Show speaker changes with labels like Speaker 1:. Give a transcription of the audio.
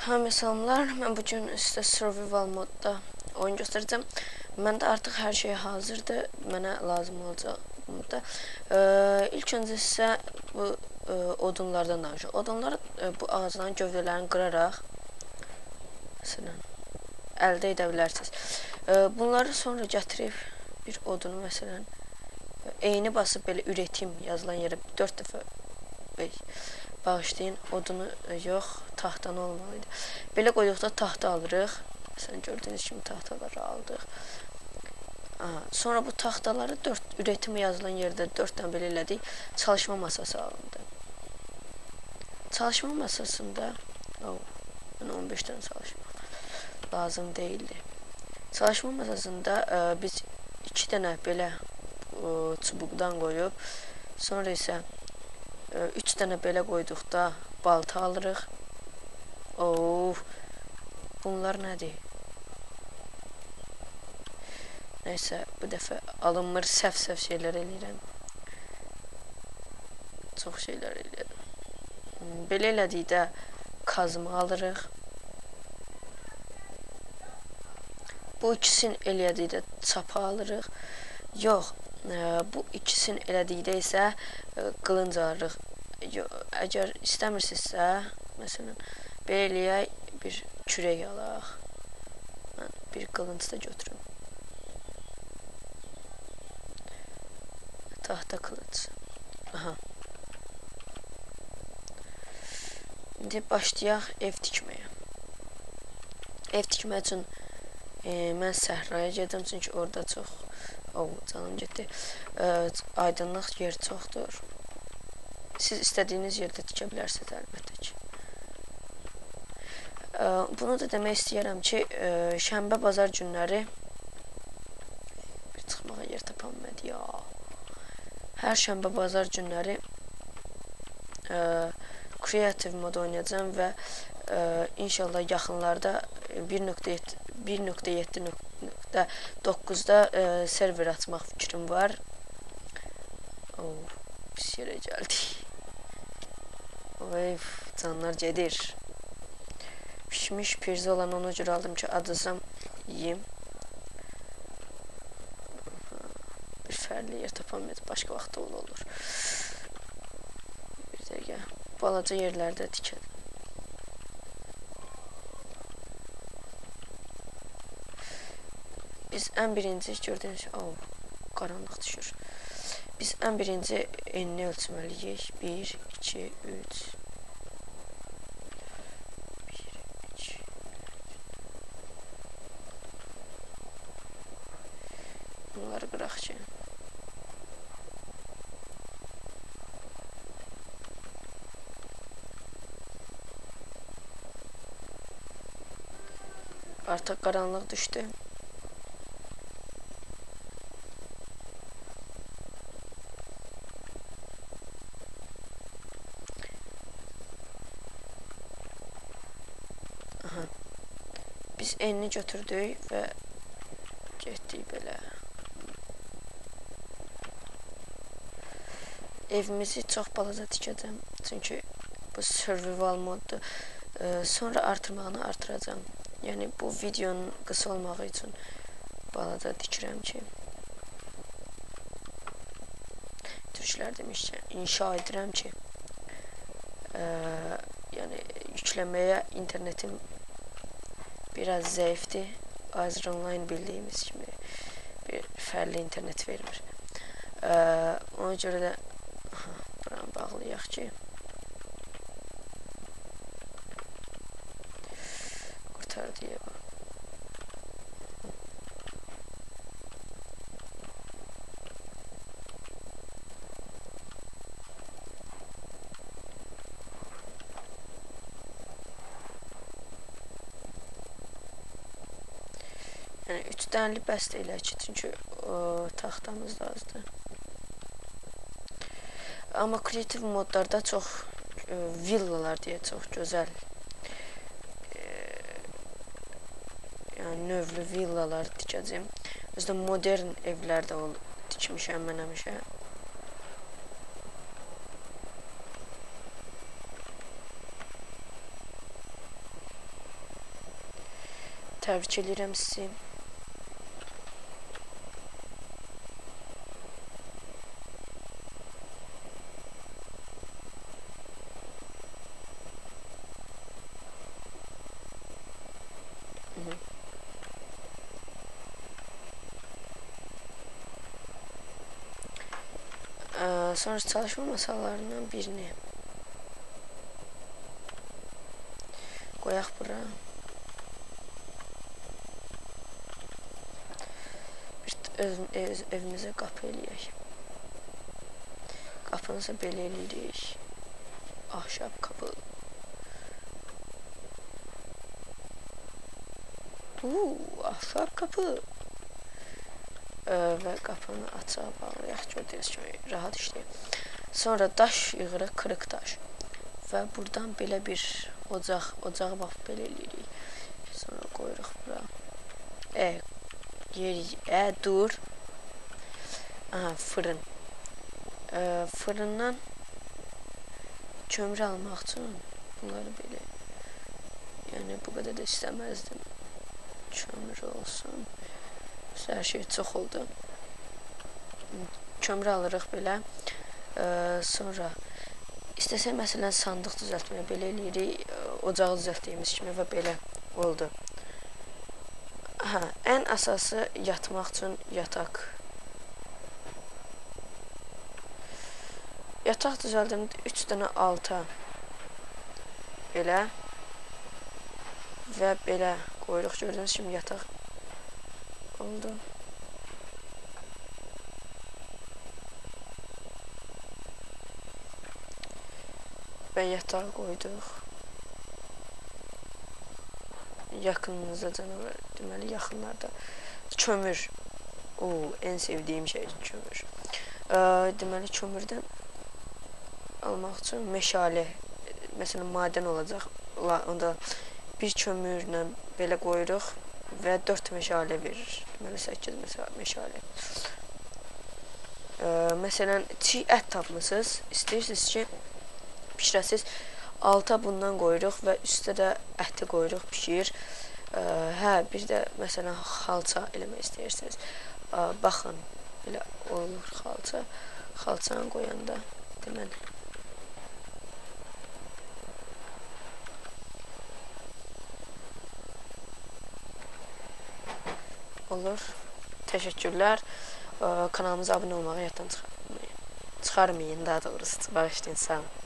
Speaker 1: Hamı salamlar. Mən bu gün sizə survival modda oyun göstərəcəm. Məndə artıq hər şey hazırdır. Mənə lazım olacaq modda. Ee, ilk öncə sizə bu e, odunlardan danışacağam. Odunları e, bu ağacların gövdələrini qıraraq məsələn əldə edə bilərsiniz. Ee, bunları sonra gətirib bir odunu məsələn eyni basıb belə üretim yazılan yerə 4 dəfə Bey, bağışlayın, odunu e, yox, taxtanı olmalıydı. Belə qoyduqda taxta alırıq. Məsələn, gördüyünüz kimi taxtaları aldıq. Aha, sonra bu taxtaları 4 üretimi yazılan yerdə 4 dənə belə elədik. Çalışma masası alındı. Çalışma masasında oh, mən 15 dənə çalışma lazım değildi. Çalışma masasında e, biz 2 dənə belə e, çubuqdan qoyub sonra isə 3 dənə belə qoyduqda balta alırıq. Oo. Bunlar nədir? Nəysə, bu dəfə alınmır, səhv-səhv şeylər eləyirəm. Çox şeylər eləyirəm. Belə elədikdə kazma alırıq. Bu ikisini elədikdə çapa alırıq. Yox, bu ikisini elədikdə isə qılınc alırıq. Əgər istəmirsinizsə, məsələn, belə eləyək, bir kürək alaq. Mən bir qılınc da götürüm. Tahta qılınc. Aha. İndi başlayaq ev tikməyə. Ev tikmək üçün e, mən səhraya gedim, çünki orada çox Oh, canım getdi. Ə, aydınlıq yer çoxdur. Siz istədiyiniz yerdə tikə bilərsiniz əlbəttə ki. Ə, bunu da demək istəyirəm ki, ə, şənbə bazar günləri bir çıxmağa yer tapamadı ya. Hər şənbə bazar günləri ə, kreativ mod oynayacağam və ə, inşallah yaxınlarda 1.7 1.7.9-da e, server açmaq fikrim var. Oh, pis yerə gəldik. Oy, canlar gedir. Pişmiş pirzolanı ona görə aldım ki, adırsam yiyeyim. Bir fərli yer tapamayız, başqa vaxt da olur. Balaca yerlərdə tikəlim. Biz ən birinci gördüyünüz oh, qaranlıq düşür. Biz ən birinci enini ölçməliyik. 1 2 3 Bunları qıraq ki. Artıq qaranlıq düşdü. Biz enini götürdük və getdik belə. Evimizi çox balaca tikəcəm. Çünki bu survival moddur. Sonra artırmağını artıracağam. Yəni bu videonun qısa olmağı üçün balaca tikirəm ki. Türklər demişkən, inşa edirəm ki, e, yəni yükləməyə internetim biraz zayıftı. Azir Online bildiğimiz kimi bir fərli internet vermir. Ee, ona görə də buranı bağlayaq ki bax. Yəni 3 dənəli bəst elə ki, çünki o, taxtamız da azdır. Amma kreativ modlarda çox e, villalar deyə çox gözəl yani növlü villalar tikəcəm. Özdə modern evlər də tikmişəm mən həmişə. Təbrik edirəm sizi. Ee, sonra çalışma masalarından birini koyaq bura. Bir öz, ev, evimizə qapı eləyək. Qapını isə belə eləyirik. Ahşab qapı. Uuu, ahşab qapı. Və qapını açaq, bağlayaq, gördüyünüz kimi rahat işləyir. Sonra daş yığırıq, kırıq daş. Və buradan belə bir ocaq, ocağı bax belə eləyirik. Sonra qoyuruq bura. E, yeri, e, dur. Aha, fırın. E, fırından kömür almaq üçün bunları belə yəni bu qədər də istəməzdim. Kömür olsun. Hər şey çox oldu. Kömür alırıq belə. E, sonra istəsək məsələn sandıq düzəltməyə belə eləyirik. Ocağı düzəltdiyimiz kimi və belə oldu. Hə, ən əsası yatmaq üçün yataq. Yataq düzəldim 3 dənə alta. Belə və belə qoyuruq. Gördüyünüz kimi yataq oldu. Və yatağı qoyduq. Yaxınımızda canavar, deməli yaxınlarda kömür. O, en sevdiyim şey kömür. Ə, deməli kömürdən almaq üçün meşale, məsələn madən olacaq. Onda bir kömürlə belə qoyuruq və 4 meşale verir. Deməli 8 meşale. Ə, məsələn, çiğ ət tapmısınız. İstəyirsiniz ki, bişirəsiz. Alta bundan qoyuruq və üstə də əti qoyuruq, bişir. Ə, hə, bir də məsələn xalça eləmək istəyirsiniz. Ə, baxın, belə olur xalça. Xalçanı qoyanda deməli olur. Təşəkkürlər. Kanalımıza abunə olmağı yaddan çıxarmayın. Çıxarmayın daha doğrusu. Bağışlayın, sağ olun.